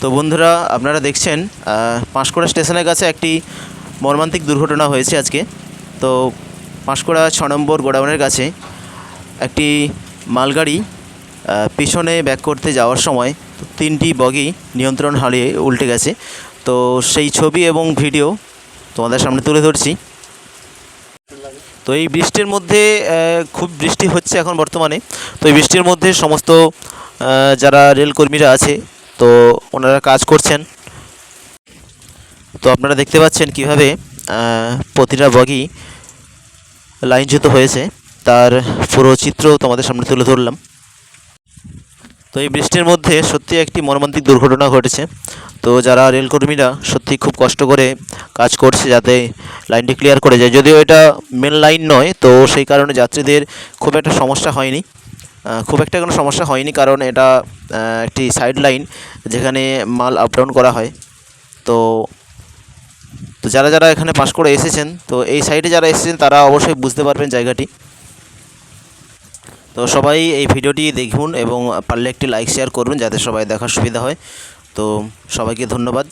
তো বন্ধুরা, আপনারা দেখছেন পাঁশকুড়া স্টেশনের কাছে একটি মর্মান্তিক দুর্ঘটনা হয়েছে আজকে। তো পাঁশকুড়া ছ নম্বর গোডাউনের কাছে একটি মালগাড়ি পিছনে ব্যাক করতে যাওয়ার সময় তিনটি বগি নিয়ন্ত্রণ হারিয়ে উল্টে গেছে। তো সেই ছবি এবং ভিডিও তোমাদের সামনে তুলে ধরছি। তো এই বৃষ্টির মধ্যে খুব বৃষ্টি হচ্ছে এখন বর্তমানে। তো এই বৃষ্টির মধ্যে সমস্ত যারা রেলকর্মীরা আছে, তো ওনারা কাজ করছেন। তো আপনারা দেখতে পাচ্ছেন কীভাবে প্রতিটা বগি লাইনচ্যুত হয়েছে। তার পুরো চিত্র তোমাদের সামনে তুলে ধরলাম। তো এই বৃষ্টির মধ্যে সত্যি একটি মর্মান্তিক দুর্ঘটনা ঘটেছে। তো যারা রেলকর্মীরা সত্যি খুব কষ্ট করে কাজ করছে যাতে লাইনটি ক্লিয়ার করে যায়। যদিও এটা মেন লাইন নয়, তো সেই কারণে যাত্রীদের খুব একটা সমস্যা হয়নি। খুব একটা কোনো সমস্যা হয়নি কারণ এটা একটি সাইড লাইন যেখানে মাল আপ ডাউন করা হয়। তো তো যারা যারা এখানে পাশ করে এসেছেন, তো এই সাইডে যারা এসেছেন, তারা অবশ্যই বুঝতে পারবেন জায়গাটি। তো সবাই এই ভিডিওটি দেখুন এবং পারলে একটি লাইক শেয়ার করবেন যাতে সবাই দেখার সুবিধা হয়। তো সবাইকে ধন্যবাদ।